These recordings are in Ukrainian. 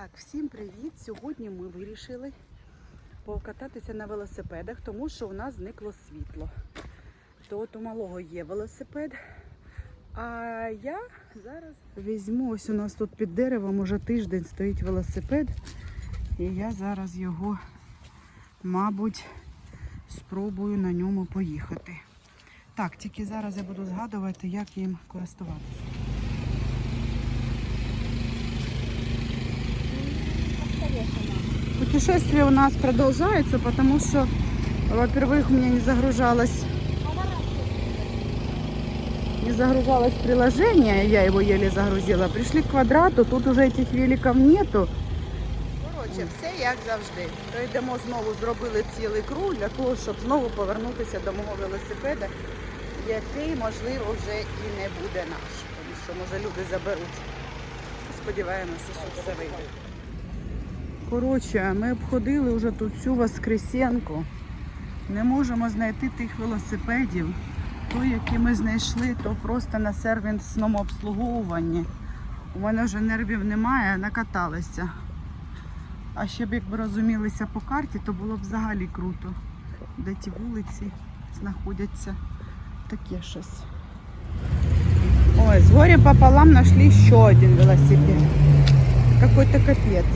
Так, всім привіт! Сьогодні ми вирішили покататися на велосипедах, тому що у нас зникло світло. То от у малого є велосипед. А я зараз візьму, ось у нас тут під деревом уже тиждень стоїть велосипед. І я зараз його, мабуть, спробую на ньому поїхати. Так, тільки зараз я буду згадувати, як їм користуватися. Путешествие у нас продолжается, потому что, во-первых, у меня не загружалось не загружалось приложение, я его еле загрузила. Пришли к квадрату, тут уже этих великов нету. Коротше, все як завжди. Пройдемо знову, зробили цілий круг для того, щоб знову повернутися до мого велосипеда, який, можливо, вже і не буде наш. Тому що, може, люди заберуть. Сподіваємося, що все вийде. Коротше, ми обходили вже тут всю Воскресенку. Не можемо знайти тих велосипедів. Той, який ми знайшли, то просто на сервісному обслуговуванні. У мене вже нервів немає, накаталися. А ще б якби розумілися по карті, то було б взагалі круто. Де ті вулиці знаходяться. Таке щось. Ой, с горем пополам нашли еще один велосипед. Какой-то капец.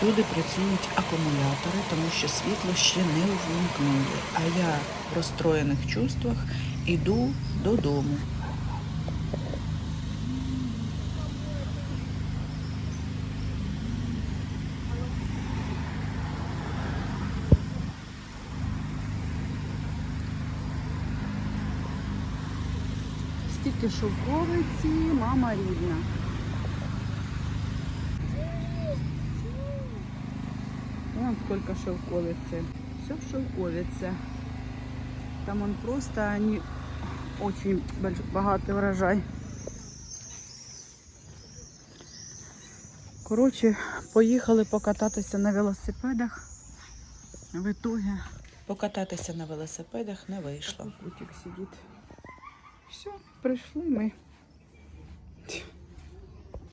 Всюди працюють акумулятори, тому що світло ще не увімкнули. А я в розстроєних чувствах іду додому. Стільки шовковиці, мама рідна. Вон сколько шелковицы. Все в шелковице. Там он просто, они очень богатый урожай. Коротше, поїхали покататися на велосипедах. В итоге Покататися на велосипедах не вийшло. Такой путик сидит. Все, прийшли ми.